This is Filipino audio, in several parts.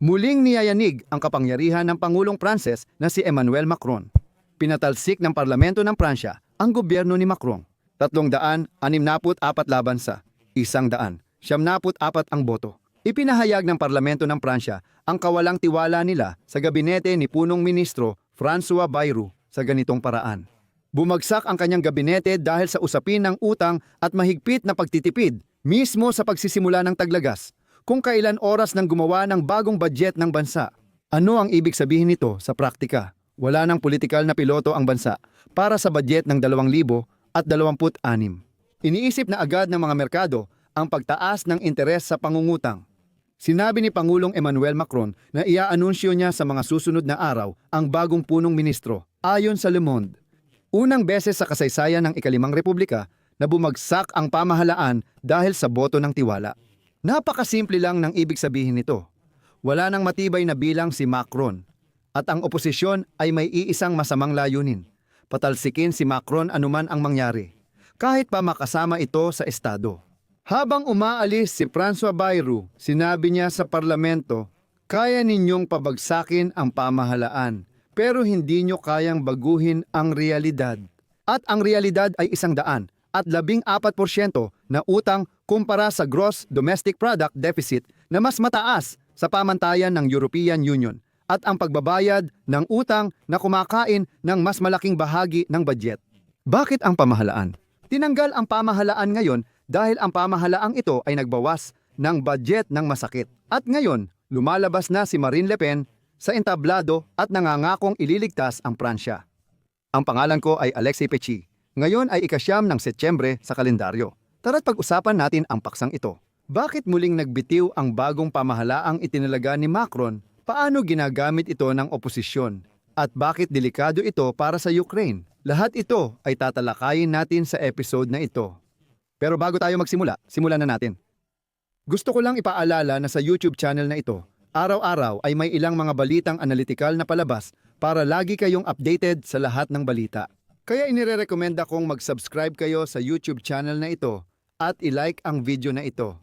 Muling niyayanig ang kapangyarihan ng Pangulong Pranses na si Emmanuel Macron. Pinatalsik ng parlamento ng Pransya ang gobyerno ni Macron. Tatlong daan, animnaput apat laban sa isang daan, siyamnaput apat ang boto. Ipinahayag ng parlamento ng Pransya ang kawalang tiwala nila sa gabinete ni punong ministro François Bayrou sa ganitong paraan. Bumagsak ang kanyang gabinete dahil sa usapin ng utang at mahigpit na pagtitipid mismo sa pagsisimula ng taglagas kung kailan oras nang gumawa ng bagong budget ng bansa. Ano ang ibig sabihin nito sa praktika? Wala ng politikal na piloto ang bansa para sa budget ng 2026. Iniisip na agad ng mga merkado ang pagtaas ng interes sa pangungutang. Sinabi ni Pangulong Emmanuel Macron na iaanunsyo niya sa mga susunod na araw ang bagong punong ministro ayon sa Le Monde. Unang beses sa kasaysayan ng ikalimang republika na bumagsak ang pamahalaan dahil sa boto ng tiwala. Napakasimple lang ng ibig sabihin nito. Wala nang matibay na bilang si Macron at ang oposisyon ay may iisang masamang layunin. Patalsikin si Macron anuman ang mangyari, kahit pa makasama ito sa estado. Habang umaalis si François Bayrou, sinabi niya sa parlamento, kaya ninyong pabagsakin ang pamahalaan, pero hindi nyo kayang baguhin ang realidad. At ang realidad ay isang daan at labing apat porsyento na utang kumpara sa gross domestic product deficit na mas mataas sa pamantayan ng European Union at ang pagbabayad ng utang na kumakain ng mas malaking bahagi ng budget. Bakit ang pamahalaan? Tinanggal ang pamahalaan ngayon dahil ang pamahalaang ito ay nagbawas ng budget ng masakit. At ngayon, lumalabas na si Marine Le Pen sa entablado at nangangakong ililigtas ang Pransya. Ang pangalan ko ay Alexei Pechi. Ngayon ay ikasyam ng Setyembre sa kalendaryo. Tara't pag-usapan natin ang paksang ito. Bakit muling nagbitiw ang bagong pamahalaang itinalaga ni Macron? Paano ginagamit ito ng oposisyon? At bakit delikado ito para sa Ukraine? Lahat ito ay tatalakayin natin sa episode na ito. Pero bago tayo magsimula, simulan na natin. Gusto ko lang ipaalala na sa YouTube channel na ito, araw-araw ay may ilang mga balitang analytical na palabas para lagi kayong updated sa lahat ng balita. Kaya inirerekomenda kong mag-subscribe kayo sa YouTube channel na ito at i-like ang video na ito.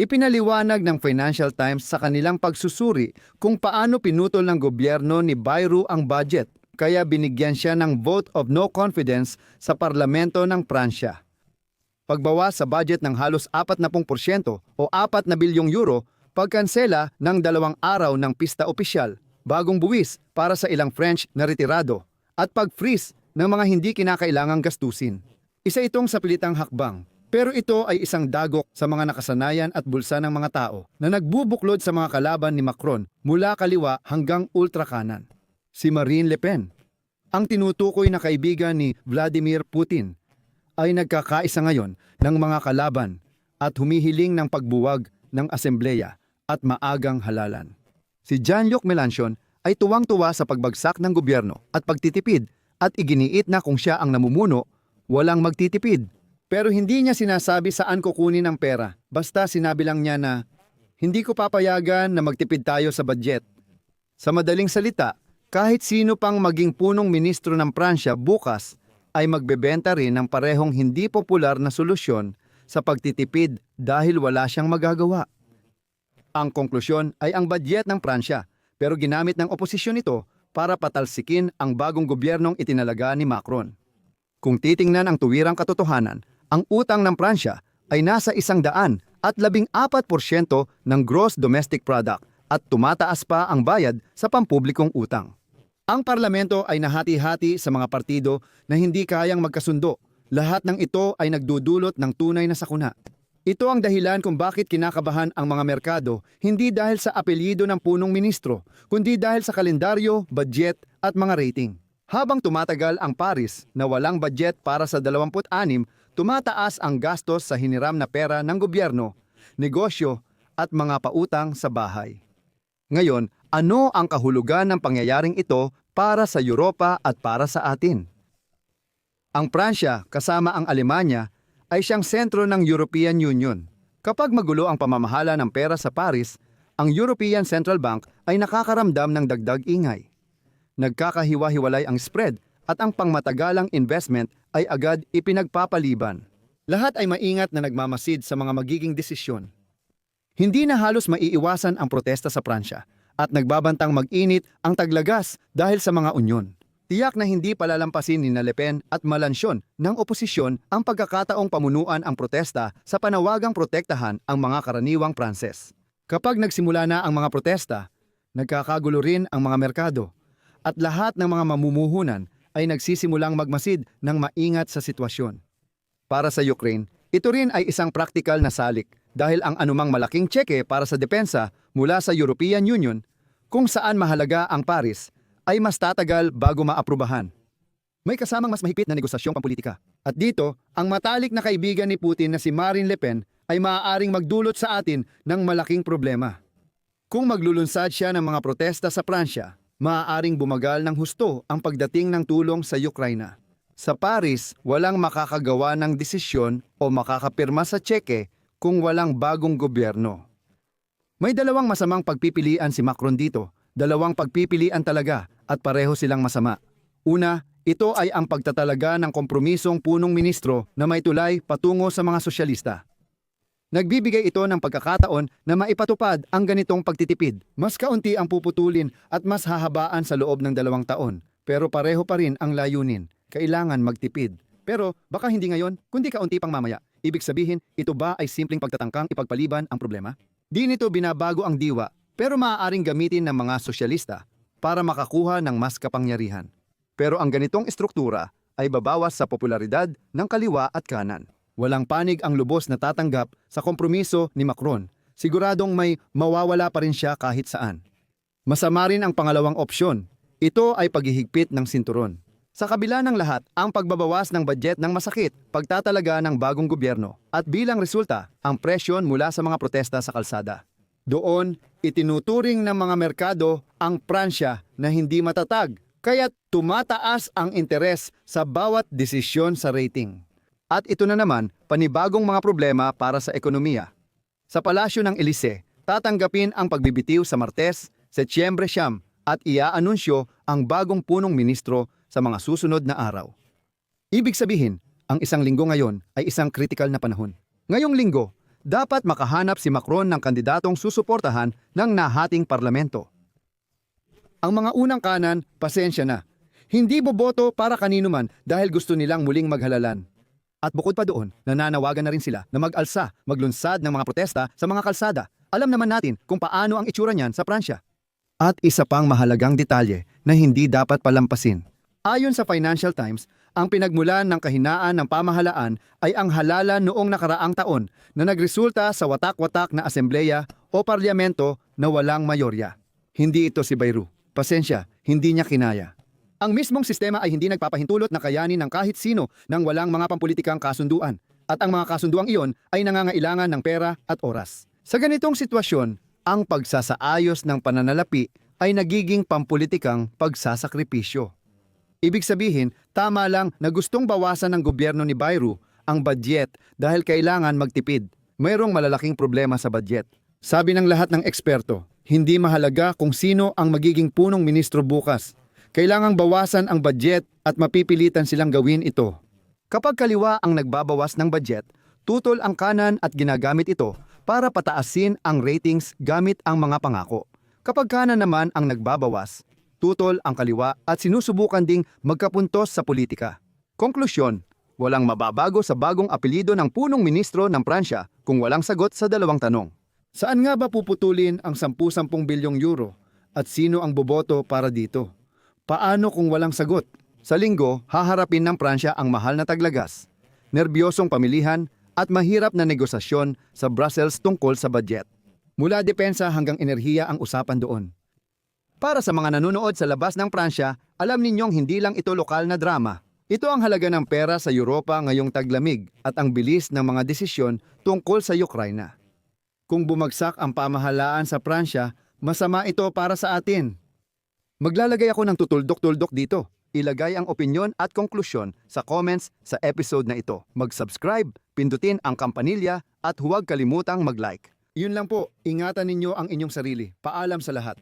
Ipinaliwanag ng Financial Times sa kanilang pagsusuri kung paano pinutol ng gobyerno ni Bayrou ang budget kaya binigyan siya ng vote of no confidence sa parlamento ng Pransya. Pagbawas sa budget ng halos 40% o 4 na bilyong euro pagkansela ng dalawang araw ng pista opisyal, bagong buwis para sa ilang French na retirado, at pag-freeze ng mga hindi kinakailangang gastusin. Isa itong sapilitang hakbang, pero ito ay isang dagok sa mga nakasanayan at bulsa ng mga tao na nagbubuklod sa mga kalaban ni Macron mula kaliwa hanggang ultrakanan. Si Marine Le Pen, ang tinutukoy na kaibigan ni Vladimir Putin, ay nagkakaisa ngayon ng mga kalaban at humihiling ng pagbuwag ng asembleya at maagang halalan. Si Jean-Luc Mélenchon ay tuwang-tuwa sa pagbagsak ng gobyerno at pagtitipid at iginiit na kung siya ang namumuno, walang magtitipid. Pero hindi niya sinasabi saan kukunin ang pera, basta sinabi lang niya na, hindi ko papayagan na magtipid tayo sa budget. Sa madaling salita, kahit sino pang maging punong ministro ng Pransya bukas ay magbebenta rin ng parehong hindi popular na solusyon sa pagtitipid dahil wala siyang magagawa. Ang konklusyon ay ang budget ng Pransya pero ginamit ng oposisyon ito para patalsikin ang bagong gobyernong itinalaga ni Macron. Kung titingnan ang tuwirang katotohanan, ang utang ng Pransya ay nasa isang daan at labing apat porsyento ng gross domestic product at tumataas pa ang bayad sa pampublikong utang. Ang parlamento ay nahati-hati sa mga partido na hindi kayang magkasundo. Lahat ng ito ay nagdudulot ng tunay na sakuna. Ito ang dahilan kung bakit kinakabahan ang mga merkado, hindi dahil sa apelyido ng punong ministro, kundi dahil sa kalendaryo, budget at mga rating. Habang tumatagal ang Paris na walang budget para sa 26, tumataas ang gastos sa hiniram na pera ng gobyerno, negosyo at mga pautang sa bahay. Ngayon, ano ang kahulugan ng pangyayaring ito para sa Europa at para sa atin? Ang Pransya kasama ang Alemanya ay siyang sentro ng European Union. Kapag magulo ang pamamahala ng pera sa Paris, ang European Central Bank ay nakakaramdam ng dagdag ingay. Nagkakahiwa-hiwalay ang spread at ang pangmatagalang investment ay agad ipinagpapaliban. Lahat ay maingat na nagmamasid sa mga magiging desisyon. Hindi na halos maiiwasan ang protesta sa Pransya at nagbabantang mag-init ang taglagas dahil sa mga unyon. Tiyak na hindi palalampasin ni Le Pen at Malansyon ng oposisyon ang pagkakataong pamunuan ang protesta sa panawagang protektahan ang mga karaniwang Pranses. Kapag nagsimula na ang mga protesta, nagkakagulo rin ang mga merkado at lahat ng mga mamumuhunan ay nagsisimulang magmasid ng maingat sa sitwasyon. Para sa Ukraine, ito rin ay isang praktikal na salik dahil ang anumang malaking tseke para sa depensa mula sa European Union kung saan mahalaga ang Paris ay mas tatagal bago maaprubahan. May kasamang mas mahigpit na negosasyong pampolitika. At dito, ang matalik na kaibigan ni Putin na si Marine Le Pen ay maaaring magdulot sa atin ng malaking problema. Kung maglulunsad siya ng mga protesta sa Pransya, maaaring bumagal ng husto ang pagdating ng tulong sa Ukraina. Sa Paris, walang makakagawa ng desisyon o makakapirma sa tseke kung walang bagong gobyerno. May dalawang masamang pagpipilian si Macron dito. Dalawang pagpipilian talaga at pareho silang masama. Una, ito ay ang pagtatalaga ng kompromisong punong ministro na may tulay patungo sa mga sosyalista. Nagbibigay ito ng pagkakataon na maipatupad ang ganitong pagtitipid. Mas kaunti ang puputulin at mas hahabaan sa loob ng dalawang taon. Pero pareho pa rin ang layunin. Kailangan magtipid. Pero baka hindi ngayon, kundi kaunti pang mamaya. Ibig sabihin, ito ba ay simpleng pagtatangkang ipagpaliban ang problema? Di nito binabago ang diwa, pero maaaring gamitin ng mga sosyalista para makakuha ng mas kapangyarihan. Pero ang ganitong estruktura ay babawas sa popularidad ng kaliwa at kanan. Walang panig ang lubos na tatanggap sa kompromiso ni Macron. Siguradong may mawawala pa rin siya kahit saan. Masama rin ang pangalawang opsyon. Ito ay paghihigpit ng sinturon. Sa kabila ng lahat, ang pagbabawas ng budget ng masakit, pagtatalaga ng bagong gobyerno, at bilang resulta, ang presyon mula sa mga protesta sa kalsada. Doon, itinuturing ng mga merkado ang Pransya na hindi matatag, kaya tumataas ang interes sa bawat desisyon sa rating. At ito na naman, panibagong mga problema para sa ekonomiya. Sa palasyo ng Elise, tatanggapin ang pagbibitiw sa Martes, Setyembre siyam at iaanunsyo ang bagong punong ministro sa mga susunod na araw. Ibig sabihin, ang isang linggo ngayon ay isang kritikal na panahon. Ngayong linggo, dapat makahanap si Macron ng kandidatong susuportahan ng nahating parlamento. Ang mga unang kanan, pasensya na. Hindi boboto para kanino man dahil gusto nilang muling maghalalan. At bukod pa doon, nananawagan na rin sila na mag-alsa, maglunsad ng mga protesta sa mga kalsada. Alam naman natin kung paano ang itsura niyan sa Pransya. At isa pang mahalagang detalye na hindi dapat palampasin. Ayon sa Financial Times, ang pinagmulan ng kahinaan ng pamahalaan ay ang halala noong nakaraang taon na nagresulta sa watak-watak na asembleya o parlamento na walang mayorya. Hindi ito si Bayru. Pasensya, hindi niya kinaya. Ang mismong sistema ay hindi nagpapahintulot na kayanin ng kahit sino nang walang mga pampulitikang kasunduan. At ang mga kasunduang iyon ay nangangailangan ng pera at oras. Sa ganitong sitwasyon, ang pagsasaayos ng pananalapi ay nagiging pampulitikang pagsasakripisyo. Ibig sabihin, tama lang na gustong bawasan ng gobyerno ni Bayru ang budget dahil kailangan magtipid. Mayroong malalaking problema sa budget. Sabi ng lahat ng eksperto, hindi mahalaga kung sino ang magiging punong ministro bukas. Kailangang bawasan ang budget at mapipilitan silang gawin ito. Kapag kaliwa ang nagbabawas ng budget, tutol ang kanan at ginagamit ito para pataasin ang ratings gamit ang mga pangako. Kapag kanan naman ang nagbabawas, tutol ang kaliwa at sinusubukan ding magkapuntos sa politika. Konklusyon, walang mababago sa bagong apelido ng punong ministro ng Pransya kung walang sagot sa dalawang tanong. Saan nga ba puputulin ang 10-10 bilyong euro at sino ang boboto para dito? Paano kung walang sagot? Sa linggo, haharapin ng Pransya ang mahal na taglagas, nerbyosong pamilihan at mahirap na negosasyon sa Brussels tungkol sa budget. Mula depensa hanggang enerhiya ang usapan doon. Para sa mga nanonood sa labas ng Pransya, alam ninyong hindi lang ito lokal na drama. Ito ang halaga ng pera sa Europa ngayong taglamig at ang bilis ng mga desisyon tungkol sa Ukraina. Kung bumagsak ang pamahalaan sa Pransya, masama ito para sa atin. Maglalagay ako ng tutuldok-tuldok dito. Ilagay ang opinyon at konklusyon sa comments sa episode na ito. Mag-subscribe, pindutin ang kampanilya at huwag kalimutang mag-like. Yun lang po, ingatan ninyo ang inyong sarili. Paalam sa lahat.